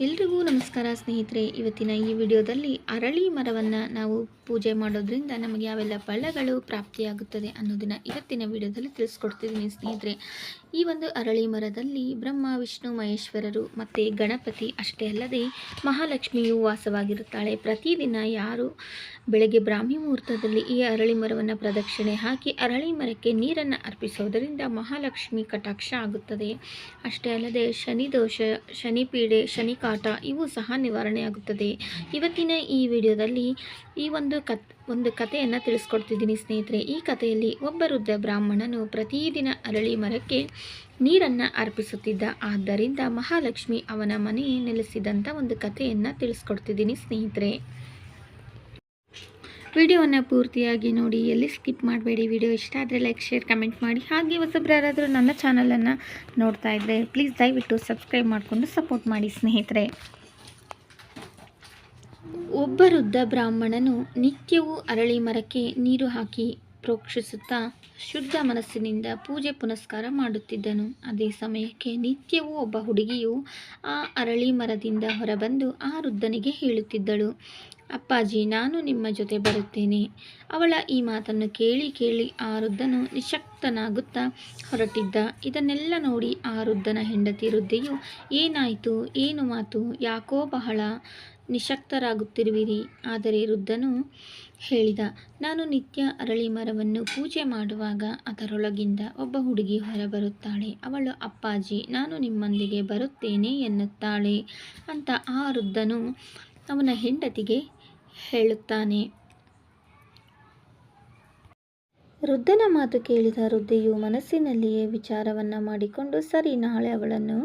ಎಲ್ರಿಗೂ ನಮಸ್ಕಾರ ಸ್ನೇಹಿತರೆ. ಇವತ್ತಿನ ಈ ವಿಡಿಯೋದಲ್ಲಿ ಅರಳಿ ಮರವನ್ನು ನಾವು ಪೂಜೆ ಮಾಡೋದ್ರಿಂದ ನಮಗೆ ಯಾವೆಲ್ಲ ಫಲಗಳು ಪ್ರಾಪ್ತಿಯಾಗುತ್ತದೆ ಅನ್ನೋದನ್ನು ಇವತ್ತಿನ ವಿಡಿಯೋದಲ್ಲಿ ತಿಳಿಸ್ಕೊಡ್ತಿದ್ದೀನಿ ಸ್ನೇಹಿತರೆ. ಈ ಒಂದು ಅರಳಿ ಮರದಲ್ಲಿ ಬ್ರಹ್ಮ, ವಿಷ್ಣು, ಮಹೇಶ್ವರರು ಮತ್ತು ಗಣಪತಿ ಅಷ್ಟೇ ಅಲ್ಲದೆ ಮಹಾಲಕ್ಷ್ಮಿಯು ವಾಸವಾಗಿರುತ್ತಾಳೆ. ಪ್ರತಿದಿನ ಯಾರು ಬೆಳಗ್ಗೆ ಬ್ರಾಹ್ಮಿ ಮುಹೂರ್ತದಲ್ಲಿ ಈ ಅರಳಿ ಮರವನ್ನು ಪ್ರದಕ್ಷಿಣೆ ಹಾಕಿ ಅರಳಿ ಮರಕ್ಕೆ ನೀರನ್ನು ಅರ್ಪಿಸೋದರಿಂದ ಮಹಾಲಕ್ಷ್ಮಿ ಕಟಾಕ್ಷ ಆಗುತ್ತದೆ. ಅಷ್ಟೇ ಅಲ್ಲದೆ ಶನಿ ದೋಷ, ಶನಿ ಪೀಡೆ, ಶನಿ ಕಾಟ ಇವು ಸಹ ನಿವಾರಣೆಯಾಗುತ್ತದೆ. ಇವತ್ತಿನ ಈ ವಿಡಿಯೋದಲ್ಲಿ ಈ ಒಂದು ಕತ್ ಒಂದು ಕಥೆಯನ್ನು ತಿಳಿಸ್ಕೊಡ್ತಿದ್ದೀನಿ ಸ್ನೇಹಿತರೆ. ಈ ಕಥೆಯಲ್ಲಿ ಒಬ್ಬ ವೃದ್ಧ ಬ್ರಾಹ್ಮಣನು ಪ್ರತಿದಿನ ಅರಳಿ ಮರಕ್ಕೆ ನೀರನ್ನು ಅರ್ಪಿಸುತ್ತಿದ್ದ. ಆದ್ದರಿಂದ ಮಹಾಲಕ್ಷ್ಮಿ ಅವನ ಮನೆ ನೆಲೆಸಿದಂಥ ಒಂದು ಕಥೆಯನ್ನು ತಿಳಿಸ್ಕೊಡ್ತಿದ್ದೀನಿ ಸ್ನೇಹಿತರೆ. ವಿಡಿಯೋವನ್ನು ಪೂರ್ತಿಯಾಗಿ ನೋಡಿ, ಎಲ್ಲಿ ಸ್ಕಿಪ್ ಮಾಡಬೇಡಿ. ವಿಡಿಯೋ ಇಷ್ಟ ಆದರೆ ಲೈಕ್, ಶೇರ್, ಕಮೆಂಟ್ ಮಾಡಿ. ಹಾಗೆ ಹೊಸಬ್ರು ಯಾರಾದರೂ ನನ್ನ ಚಾನಲನ್ನು ನೋಡ್ತಾ ಇದ್ದರೆ ಪ್ಲೀಸ್ ದಯವಿಟ್ಟು ಸಬ್ಸ್ಕ್ರೈಬ್ ಮಾಡಿಕೊಂಡು ಸಪೋರ್ಟ್ ಮಾಡಿ ಸ್ನೇಹಿತರೆ. ಒಬ್ಬ ವೃದ್ಧ ಬ್ರಾಹ್ಮಣನು ನಿತ್ಯವೂ ಅರಳಿ ಮರಕ್ಕೆ ನೀರು ಹಾಕಿ ಪ್ರೋಕ್ಷಿಸುತ್ತಾ ಶುದ್ಧ ಮನಸ್ಸಿನಿಂದ ಪೂಜೆ ಪುನಸ್ಕಾರ ಮಾಡುತ್ತಿದ್ದನು. ಅದೇ ಸಮಯಕ್ಕೆ ನಿತ್ಯವೂ ಒಬ್ಬ ಹುಡುಗಿಯು ಆ ಅರಳಿ ಮರದಿಂದ ಹೊರಬಂದು ಆ ವೃದ್ಧನಿಗೆ ಹೇಳುತ್ತಿದ್ದಳು, ಅಪ್ಪಾಜಿ, ನಾನು ನಿಮ್ಮ ಜೊತೆ ಬರುತ್ತೇನೆ. ಅವಳ ಈ ಮಾತನ್ನು ಕೇಳಿ ಕೇಳಿ ಆ ವೃದ್ಧನು ನಿಶಕ್ತನಾಗುತ್ತಾ ಹೊರಟಿದ್ದ. ಇದನ್ನೆಲ್ಲ ನೋಡಿ ಆ ವೃದ್ಧನ ಹೆಂಡತಿ ವೃದ್ಧೆಯು, ಏನಾಯಿತು? ಏನು ಮಾತು? ಯಾಕೋ ಬಹಳ ನಿಶಕ್ತರಾಗುತ್ತಿರುವಿರಿ. ಆದರೆ ವೃದ್ಧನು ಹೇಳಿದ, ನಾನು ನಿತ್ಯ ಅರಳಿ ಮರವನ್ನು ಪೂಜೆ ಮಾಡುವಾಗ ಅದರೊಳಗಿಂದ ಒಬ್ಬ ಹುಡುಗಿ ಹೊರಬರುತ್ತಾಳೆ. ಅವಳು, ಅಪ್ಪಾಜಿ, ನಾನು ನಿಮ್ಮೊಂದಿಗೆ ಬರುತ್ತೇನೆ ಎನ್ನುತ್ತಾಳೆ ಅಂತ ಆ ವೃದ್ಧನು ಅವನ ಹೆಂಡತಿಗೆ ಹೇಳುತ್ತಾನೆ. ವೃದ್ಧನ ಮಾತು ಕೇಳಿದ ವೃದ್ಧೆಯು ಮನಸ್ಸಿನಲ್ಲಿಯೇ ವಿಚಾರವನ್ನು ಮಾಡಿಕೊಂಡು, ಸರಿ, ನಾಳೆ ಅವಳನ್ನು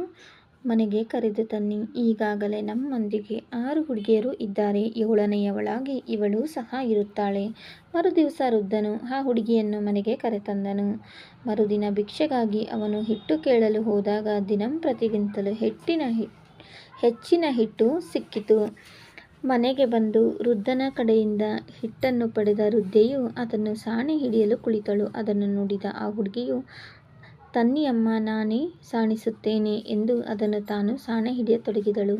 ಮನೆಗೆ ಕರೆದು ತನ್ನಿ. ಈಗಾಗಲೇ ನಮ್ಮೊಂದಿಗೆ ಆರು ಹುಡುಗಿಯರು ಇದ್ದಾರೆ. ಏಳನೆಯವಳಾಗಿ ಇವಳು ಸಹ ಇರುತ್ತಾಳೆ. ಮರುದಿವಸ ವೃದ್ಧನು ಆ ಹುಡುಗಿಯನ್ನು ಮನೆಗೆ ಕರೆತಂದನು. ಮರುದಿನ ಭಿಕ್ಷೆಗಾಗಿ ಅವನು ಹಿಟ್ಟು ಕೇಳಲು ಹೋದಾಗ ದಿನಂಪ್ರತಿಗಿಂತಲೂ ಹಿಟ್ಟಿನ ಹೆಚ್ಚಿನ ಹಿಟ್ಟು ಸಿಕ್ಕಿತು. ಮನೆಗೆ ಬಂದು ವೃದ್ಧನ ಕಡೆಯಿಂದ ಹಿಟ್ಟನ್ನು ಪಡೆದ ವೃದ್ಧೆಯು ಅದನ್ನು ಸಾಣೆ ಹಿಡಿಯಲು ಕುಳಿತಳು. ಅದನ್ನು ನೋಡಿದ ಆ ಹುಡುಗಿಯು ತನ್ನಿಯಮ್ಮ, ನಾನೇ ಸಾಣಿಸುತ್ತೇನೆ ಎಂದು ಅದನ್ನು ತಾನು ಸಾಣೆ ಹಿಡಿಯತೊಡಗಿದಳು.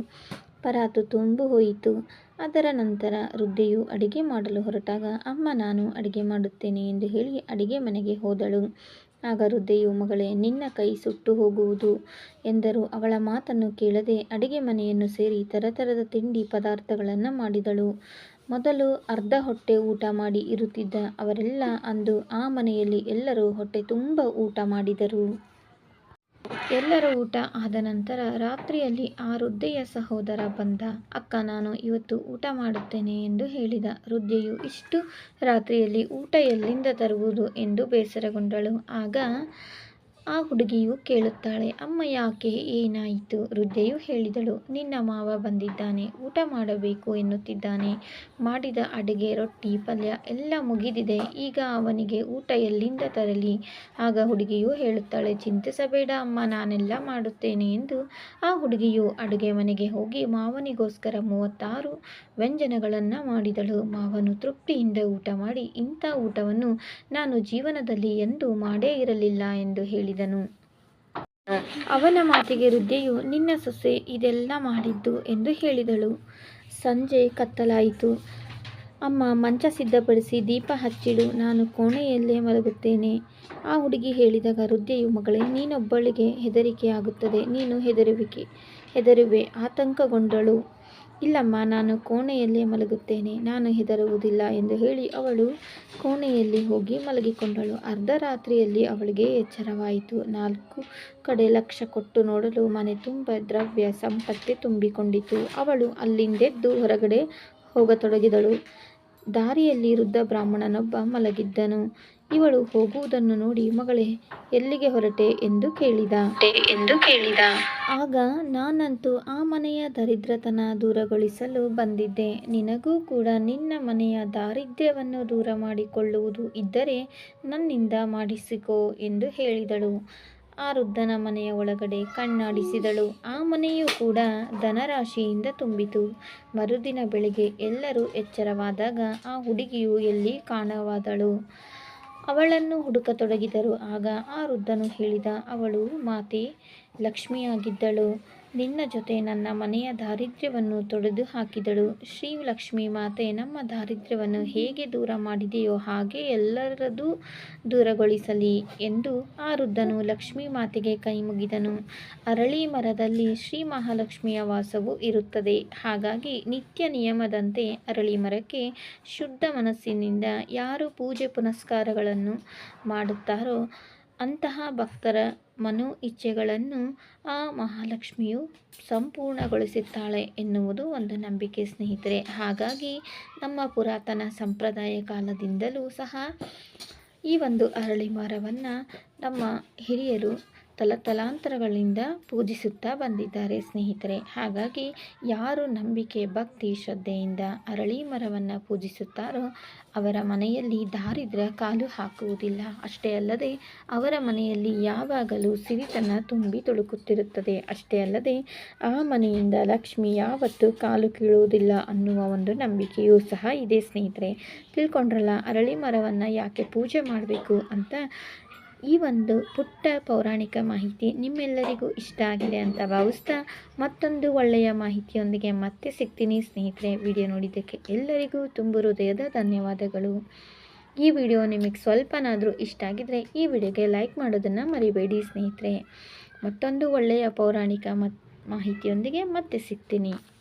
ಪರಾತು ತುಂಬು ಹೋಯಿತು. ಅದರ ನಂತರ ವೃದ್ಧೆಯು ಅಡಿಗೆ ಮಾಡಲು ಹೊರಟಾಗ, ಅಮ್ಮ, ನಾನು ಅಡಿಗೆ ಮಾಡುತ್ತೇನೆ ಎಂದು ಹೇಳಿ ಅಡಿಗೆ ಮನೆಗೆ ಹೋದಳು. ಆಗ ವೃದ್ಧೆಯು, ಮಗಳೇ, ನಿನ್ನ ಕೈ ಸುಟ್ಟು ಹೋಗುವುದು ಎಂದರು. ಅವಳ ಮಾತನ್ನು ಕೇಳದೆ ಅಡಿಗೆ ಮನೆಯನ್ನು ಸೇರಿ ತರತರದ ತಿಂಡಿ ಪದಾರ್ಥಗಳನ್ನು ಮಾಡಿದಳು. ಮೊದಲು ಅರ್ಧ ಹೊಟ್ಟೆ ಊಟ ಮಾಡಿ ಇರುತ್ತಿದ್ದ ಅವರೆಲ್ಲ ಅಂದು ಆ ಮನೆಯಲ್ಲಿ ಎಲ್ಲರೂ ಹೊಟ್ಟೆ ತುಂಬ ಊಟ ಮಾಡಿದರು. ಎಲ್ಲರ ಊಟ ಆದ ನಂತರ ರಾತ್ರಿಯಲ್ಲಿ ಆ ವೃದ್ಧೆಯ ಸಹೋದರ ಬಂದ, ಅಕ್ಕ, ನಾನು ಇವತ್ತು ಊಟ ಮಾಡುತ್ತೇನೆ ಎಂದು ಹೇಳಿದ. ವೃದ್ಧೆಯು, ಇಷ್ಟು ರಾತ್ರಿಯಲ್ಲಿ ಊಟ ಎಲ್ಲಿಂದ ತರುವುದು? ಎಂದು ಬೇಸರಗೊಂಡಳು. ಆಗ ಆ ಹುಡುಗಿಯು ಕೇಳುತ್ತಾಳೆ, ಅಮ್ಮ, ಯಾಕೆ ಏನಾಯಿತು? ವೃದ್ಧೆಯು ಹೇಳಿದಳು, ನಿನ್ನ ಮಾವ ಬಂದಿದ್ದಾನೆ, ಊಟ ಮಾಡಬೇಕು ಎನ್ನುತ್ತಿದ್ದಾನೆ. ಮಾಡಿದ ಅಡುಗೆ, ರೊಟ್ಟಿ, ಪಲ್ಯ ಎಲ್ಲ ಮುಗಿದಿದೆ, ಈಗ ಅವನಿಗೆ ಊಟ ಎಲ್ಲಿಂದ ತರಲಿ? ಆಗ ಹುಡುಗಿಯು ಹೇಳುತ್ತಾಳೆ, ಚಿಂತಿಸಬೇಡ ಅಮ್ಮ, ನಾನೆಲ್ಲ ಮಾಡುತ್ತೇನೆ ಎಂದು. ಆ ಹುಡುಗಿಯು ಅಡುಗೆ ಮನೆಗೆ ಹೋಗಿ ಮಾವನಿಗೋಸ್ಕರ ಮೂವತ್ತಾರು ವ್ಯಂಜನಗಳನ್ನು ಮಾಡಿದಳು. ಮಾವನು ತೃಪ್ತಿಯಿಂದ ಊಟ ಮಾಡಿ, ಇಂಥ ಊಟವನ್ನು ನಾನು ಜೀವನದಲ್ಲಿ ಎಂದೂ ಮಾಡೇ ಇರಲಿಲ್ಲ ಎಂದು ಹೇಳಿದನು ಅವನ ಮಾತಿಗೆ ವೃದ್ಧೆಯು ನಿನ್ನ ಸೊಸೆ ಇದೆಲ್ಲ ಮಾಡಿದ್ದು? ಎಂದು ಹೇಳಿದಳು. ಸಂಜೆ ಕತ್ತಲಾಯಿತು. ಅಮ್ಮ, ಮಂಚ ಸಿದ್ಧಪಡಿಸಿ ದೀಪ ಹಚ್ಚಿಡು, ನಾನು ಕೋಣೆಯಲ್ಲೇ ಮಲಗುತ್ತೇನೆ. ಆ ಹುಡುಗಿ ಹೇಳಿದಾಗ ವೃದ್ಧೆಯು ಮಗಳೇ, ನೀನೊಬ್ಬಳಿಗೆ ಹೆದರಿಕೆಯಾಗುತ್ತದೆ, ನೀನು ಹೆದರುವಿಕೆ, ಹೆದರುವೆ, ಆತಂಕಗೊಂಡಳು. ಇಲ್ಲಮ್ಮ, ನಾನು ಕೋಣೆಯಲ್ಲಿ ಮಲಗುತ್ತೇನೆ. ನಾನು ಹೆದರುವುದಿಲ್ಲ ಎಂದು ಹೇಳಿ ಅವಳು ಕೋಣೆಯಲ್ಲಿ ಹೋಗಿ ಮಲಗಿಕೊಂಡಳು. ಅರ್ಧ ರಾತ್ರಿಯಲ್ಲಿ ಅವಳಿಗೆ ಎಚ್ಚರವಾಯಿತು. ನಾಲ್ಕು ಕಡೆ ಲಕ್ಷ ಕೊಟ್ಟು ನೋಡಲು ಮನೆ ತುಂಬ ದ್ರವ್ಯ ಸಂಪತ್ತಿ ತುಂಬಿಕೊಂಡಿತು ಅವಳು ಅಲ್ಲಿಂದೆದ್ದು ಹೊರಗಡೆ ಹೋಗತೊಡಗಿದಳು. ದಾರಿಯಲ್ಲಿ ವೃದ್ಧ ಬ್ರಾಹ್ಮಣನೊಬ್ಬ ಮಲಗಿದ್ದನು. ಇವಳು ಹೋಗುವುದನ್ನು ನೋಡಿ ಮಗಳೇ ಎಲ್ಲಿಗೆ ಹೊರಟೆ ಎಂದು ಕೇಳಿದ. ಎಂದು ಕೇಳಿದ. ಆಗ ನಾನಂತೂ ಆ ಮನೆಯ ದರಿದ್ರತನ ದೂರಗೊಳಿಸಲು ಬಂದಿದ್ದೆ. ನಿನಗೂ ಕೂಡ ನಿನ್ನ ಮನೆಯ ದಾರಿದ್ರ್ಯವನ್ನು ದೂರ ಮಾಡಿಕೊಳ್ಳುವುದು ಇದ್ದರೆ ನನ್ನಿಂದ ಮಾಡಿಸಿಕೋ ಎಂದು ಹೇಳಿದಳು. ಆ ವೃದ್ಧನ ಮನೆಯ ಒಳಗಡೆ ಕಣ್ಣಾಡಿಸಿದಳು. ಆ ಮನೆಯು ಕೂಡ ಧನರಾಶಿಯಿಂದ ತುಂಬಿತು. ಮರುದಿನ ಬೆಳಿಗ್ಗೆ ಎಲ್ಲರೂ ಎಚ್ಚರವಾದಾಗ ಆ ಹುಡುಗಿಯು ಎಲ್ಲಿ ಕಾಣವಾದಳು? ಅವಳನ್ನು ಹುಡುಕತೊಡಗಿದರು ಆಗ ಆ ವೃದ್ಧನು ಹೇಳಿದ ಅವಳು ಮಾತೆ ಲಕ್ಷ್ಮಿಯಾಗಿದ್ದಳು. ನಿನ್ನ ಜೊತೆ ನನ್ನ ಮನೆಯ ದಾರಿದ್ರ್ಯವನ್ನು ತೊಡೆದು ಹಾಕಿದಳು. ಶ್ರೀ ಲಕ್ಷ್ಮೀ ಮಾತೆ, ನಮ್ಮ ದಾರಿದ್ರ್ಯವನ್ನು ಹೇಗೆ ದೂರ ಮಾಡಿದೆಯೋ ಹಾಗೆ ಎಲ್ಲರದೂ ದೂರಗೊಳಿಸಲಿ ಎಂದು ಆ ವೃದ್ಧನು ಲಕ್ಷ್ಮೀ ಮಾತೆಗೆ ಕೈಮುಗಿದನು ಅರಳಿ ಮರದಲ್ಲಿ ಶ್ರೀ ಮಹಾಲಕ್ಷ್ಮಿಯ ವಾಸವು ಇರುತ್ತದೆ. ಹಾಗಾಗಿ ನಿತ್ಯ ನಿಯಮದಂತೆ ಅರಳಿ ಮರಕ್ಕೆ ಶುದ್ಧ ಮನಸ್ಸಿನಿಂದ ಯಾರು ಪೂಜೆ ಪುನಸ್ಕಾರಗಳನ್ನು ಮಾಡುತ್ತಾರೋ ಅಂತಹ ಭಕ್ತರ ಮನೋ ಇಚ್ಛೆಗಳನ್ನು ಆ ಮಹಾಲಕ್ಷ್ಮಿಯು ಸಂಪೂರ್ಣಗೊಳಿಸುತ್ತಾಳೆ ಎನ್ನುವುದು ಒಂದು ನಂಬಿಕೆ ಸ್ನೇಹಿತರೆ. ಹಾಗಾಗಿ ನಮ್ಮ ಪುರಾತನ ಸಂಪ್ರದಾಯ ಕಾಲದಿಂದಲೂ ಸಹ ಈ ಒಂದು ಅರಳಿ ಮರವನ್ನು ನಮ್ಮ ಹಿರಿಯರು ತಲತಲಾಂತರಗಳಿಂದ ಪೂಜಿಸುತ್ತಾ ಬಂದಿದ್ದಾರೆ ಸ್ನೇಹಿತರೆ. ಹಾಗಾಗಿ ಯಾರು ನಂಬಿಕೆ, ಭಕ್ತಿ, ಶ್ರದ್ಧೆಯಿಂದ ಅರಳಿ ಮರವನ್ನು ಪೂಜಿಸುತ್ತಾರೋ ಅವರ ಮನೆಯಲ್ಲಿ ದಾರಿದ್ರ ಕಾಲು ಹಾಕುವುದಿಲ್ಲ. ಅಷ್ಟೇ ಅಲ್ಲದೆ ಅವರ ಮನೆಯಲ್ಲಿ ಯಾವಾಗಲೂ ಸಿರಿತನ ತುಂಬಿ ತುಳುಕುತ್ತಿರುತ್ತದೆ. ಅಷ್ಟೇ ಅಲ್ಲದೆ ಆ ಮನೆಯಿಂದ ಲಕ್ಷ್ಮಿ ಯಾವತ್ತೂ ಕಾಲು ಕೀಳುವುದಿಲ್ಲ ಅನ್ನುವ ಒಂದು ನಂಬಿಕೆಯೂ ಸಹ ಇದೆ ಸ್ನೇಹಿತರೆ. ತಿಳ್ಕೊಂಡ್ರಲ್ಲ, ಅರಳಿ ಮರವನ್ನು ಯಾಕೆ ಪೂಜೆ ಮಾಡಬೇಕು ಅಂತ ಈ ಒಂದು ಪುಟ್ಟ ಪೌರಾಣಿಕ ಮಾಹಿತಿ ನಿಮ್ಮೆಲ್ಲರಿಗೂ ಇಷ್ಟ ಆಗಿದೆ ಅಂತ ಭಾವಿಸ್ತಾ ಮತ್ತೊಂದು ಒಳ್ಳೆಯ ಮಾಹಿತಿಯೊಂದಿಗೆ ಮತ್ತೆ ಸಿಗ್ತೀನಿ ಸ್ನೇಹಿತರೆ. ವಿಡಿಯೋ ನೋಡಿದ್ದಕ್ಕೆ ಎಲ್ಲರಿಗೂ ತುಂಬು ಹೃದಯದ ಧನ್ಯವಾದಗಳು. ಈ ವಿಡಿಯೋ ನಿಮಗೆ ಸ್ವಲ್ಪನಾದರೂ ಇಷ್ಟ ಆಗಿದರೆ ಈ ವಿಡಿಯೋಗೆ ಲೈಕ್ ಮಾಡೋದನ್ನು ಮರಿಬೇಡಿ ಸ್ನೇಹಿತರೆ. ಮತ್ತೊಂದು ಒಳ್ಳೆಯ ಪೌರಾಣಿಕ ಮಾಹಿತಿಯೊಂದಿಗೆ ಮತ್ತೆ ಸಿಗ್ತೀನಿ.